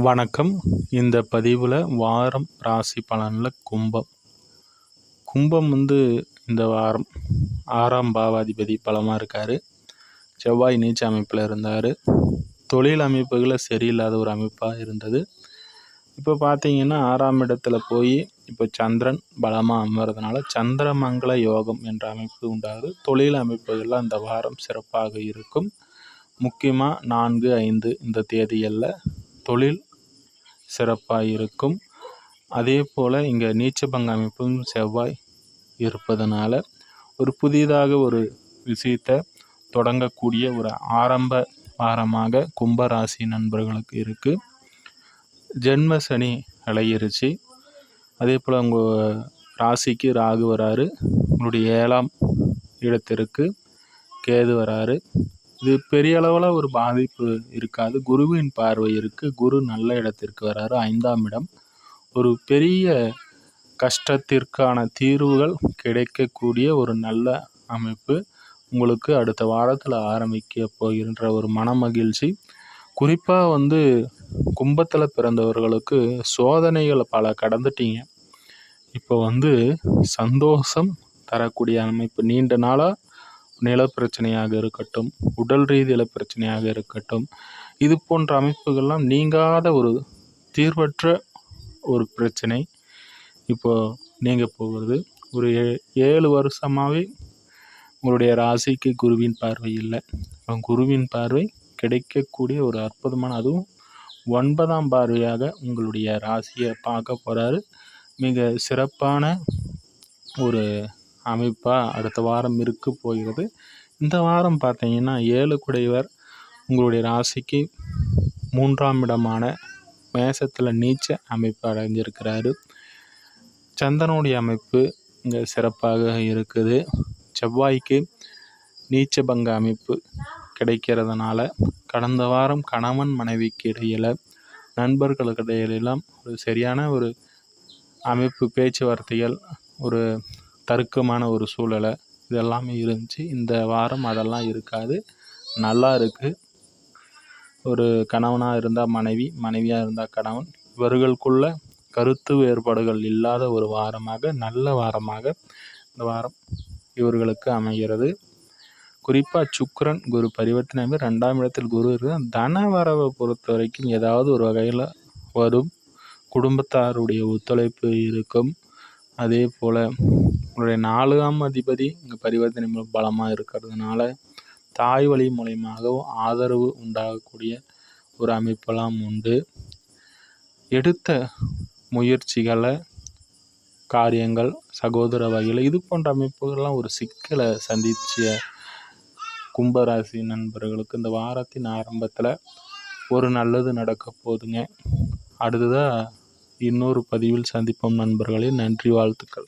வணக்கம். இந்த பதிவில் வாரம் ராசி பலனில் கும்பம். கும்பம் வந்து இந்த வாரம் ஆறாம் பாவாதிபதி பலமாக இருக்கார். செவ்வாய் நீச்ச அமைப்பில் இருந்தார். தொழில் அமைப்புகளை சரியில்லாத ஒரு அமைப்பாக இருந்தது. இப்போ பார்த்தீங்கன்னா ஆறாம் இடத்துல போய் இப்போ சந்திரன் பலமாக அமர்றதுனால சந்திரமங்கல யோகம் என்ற அமைப்பு உண்டாகுது. தொழில் அமைப்புகளில் அந்த வாரம் சிறப்பாக இருக்கும். முக்கியமாக நான்கு ஐந்து இந்த தேதிகளில் தொழில் சிறப்பாக இருக்கும். அதே போல் இங்கே நீச்சபங்க அமைப்பும் செவ்வாய் இருப்பதனால ஒரு புதிதாக ஒரு விஷயத்தை தொடங்கக்கூடிய ஒரு ஆரம்ப வாரமாக கும்பராசி நண்பர்களுக்கு இருக்குது ஜென்ம சனி அலையிருச்சு அதே போல் உங்கள் ராசிக்கு ராகு வராரு. உங்களுடைய ஏழாம் இடத்திற்கு கேது வராரு. இது பெரிய அளவில் ஒரு பாதிப்பு இருக்காது. குருவின் பார்வை இருக்குது குரு நல்ல இடத்திற்கு வராரு. ஐந்தாம் இடம். ஒரு பெரிய கஷ்டத்திற்கான தீர்வுகள் கிடைக்கக்கூடிய ஒரு நல்ல அமைப்பு உங்களுக்கு அடுத்த வாரத்தில் ஆரம்பிக்க போகின்ற ஒரு மன மகிழ்ச்சி குறிப்பாக வந்து கும்பத்தில் பிறந்தவர்களுக்கு சோதனைகளை பல கடந்துட்டீங்க. இப்போ வந்து சந்தோஷம் தரக்கூடிய அமைப்பு. நீண்ட நாளாக நிலப்பிரச்சனையாக இருக்கட்டும் உடல் ரீதியில் பிரச்சனையாக இருக்கட்டும் இது போன்ற அமைப்புகள்லாம் நீங்காத ஒரு தீர்வற்ற ஒரு பிரச்சனை இப்போது நீங்கள் போகிறது. ஒரு ஏ ஏழு வருஷமாகவே உங்களுடைய ராசிக்கு குருவின் பார்வை இல்லை. குருவின் பார்வை கிடைக்கக்கூடிய ஒரு அற்புதமான அதுவும் ஒன்பதாம் பார்வையாக உங்களுடைய ராசியை பார்க்க போகிறாரு மிக சிறப்பான ஒரு அமைப்பாக அடுத்த வாரம் இருக்க போகிறது. இந்த வாரம் பார்த்தீங்கன்னா ஏழு குடைவர் உங்களுடைய ராசிக்கு மூன்றாம் இடமான மேசத்தில் நீச்ச அமைப்பு அடைஞ்சிருக்கிறாரு. சந்தனுடைய அமைப்பு இங்கே சிறப்பாக இருக்குது. செவ்வாய்க்கு நீச்ச பங்க அமைப்பு கிடைக்கிறதுனால கடந்த வாரம் கணவன் மனைவிக்கு இடையில் நண்பர்களுக்கு இடையிலெல்லாம் ஒரு சரியான ஒரு அமைப்பு பேச்சுவார்த்தைகள் ஒரு தருக்கமான ஒரு சூழலை இது எல்லாமே இருந்துச்சு. இந்த வாரம் அதெல்லாம் இருக்காது. நல்லா இருக்குது ஒரு கணவனாக இருந்தால் மனைவி மனைவியாக இருந்தால் கணவன். இவர்களுக்குள்ள கருத்து வேறுபாடுகள் இல்லாத ஒரு வாரமாக நல்ல வாரமாக இந்த வாரம் இவர்களுக்கு அமைகிறது. குறிப்பாக சுக்ரன் குரு பரிவர்த்தனை ரெண்டாம் இடத்தில் குரு இருக்குது தன வரவை பொறுத்த வரைக்கும் ஏதாவது ஒரு வகையில் வரும். குடும்பத்தாருடைய ஒத்துழைப்பு இருக்கும். அதே போல் உங்களுடைய நாலாம் அதிபதி இங்கே பரிவர்த்தனை மூலம் பலமாக இருக்கிறதுனால தாய் வழி மூலயமாகவும் ஆதரவு உண்டாகக்கூடிய ஒரு அமைப்பெல்லாம் உண்டு. எடுத்த முயற்சிகளை காரியங்கள் சகோதர வகையில் இது போன்ற அமைப்புகள்லாம் ஒரு சிக்கலை சந்தித்த கும்பராசி நண்பர்களுக்கு இந்த வாரத்தின் ஆரம்பத்தில் ஒரு நல்லது நடக்க போதுங்க. அடுத்ததாக இன்னொரு பதிவில் சந்திப்போம் நண்பர்களே. நன்றி வாழ்த்துக்கள்.